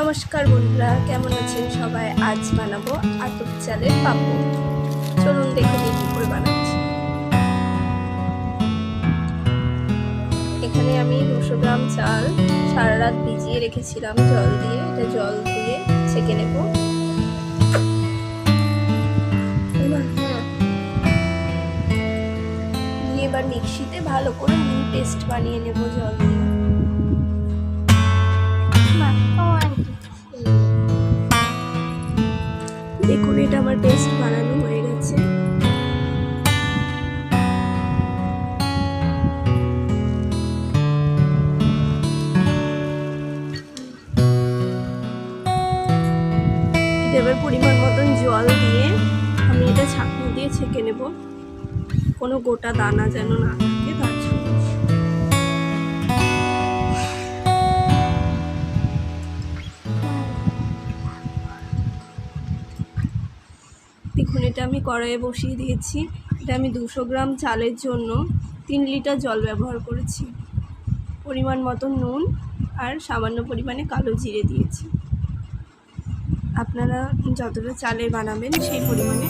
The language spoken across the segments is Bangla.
নমস্কার বন্ধুরা, কেমন আছেন সবাই? আজ বানাবো আতপ চালের পাপড়। চলুন দেখে নিই কী করে বানাচ্ছি। এখানে আমি দুশো গ্রাম চাল সারা রাত ভিজিয়ে রেখেছিলাম জল দিয়ে। এটা জল দিয়ে ছেঁকে নেব। নিয়ে এবার মিক্সিতে ভালো করে পেস্ট বানিয়ে নেব জল দিয়ে। দেখুন, এটা আমার পেস্ট বানানো হয়ে গেছে। এবার পরিমাণ মতন জল দিয়ে আমি এটা ছাঁকনি দিয়ে ছেঁকে নেব। কোনো গোটা দানা যেন না দেখুন, এটা আমি কড়াইয়ে বসিয়ে দিয়েছি। এটা আমি দুশো গ্রাম চালের জন্য তিন লিটার জল ব্যবহার করেছি। পরিমাণ মতো নুন আর সামান্য পরিমাণে কালো জিরে দিয়েছি। আপনারা যতটা চালে বানাবেন সেই পরিমাণে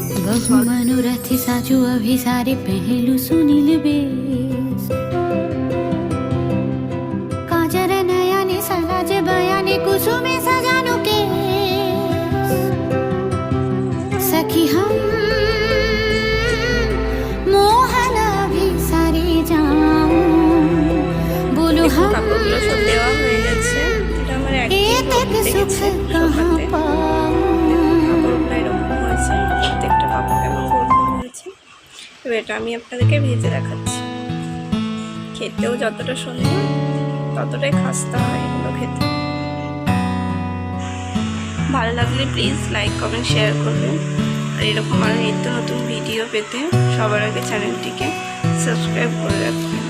এরকম হয়েছে প্রত্যেকটা পাপড় কেমন গোল হয়েছে এবার এটা আমি আপনাদেরকে ভেজে দেখাচ্ছি। খেতেও যতটা সুন্দর ততটাই খাস্তা হয় এগুলো খেতে। ভালো লাগলে প্লিজ লাইক কমেন্ট শেয়ার করবেন। আর এরকম আরও নিত্য নতুন ভিডিও পেতে সবার আগে চ্যানেলটিকে সাবস্ক্রাইব করে রাখবেন।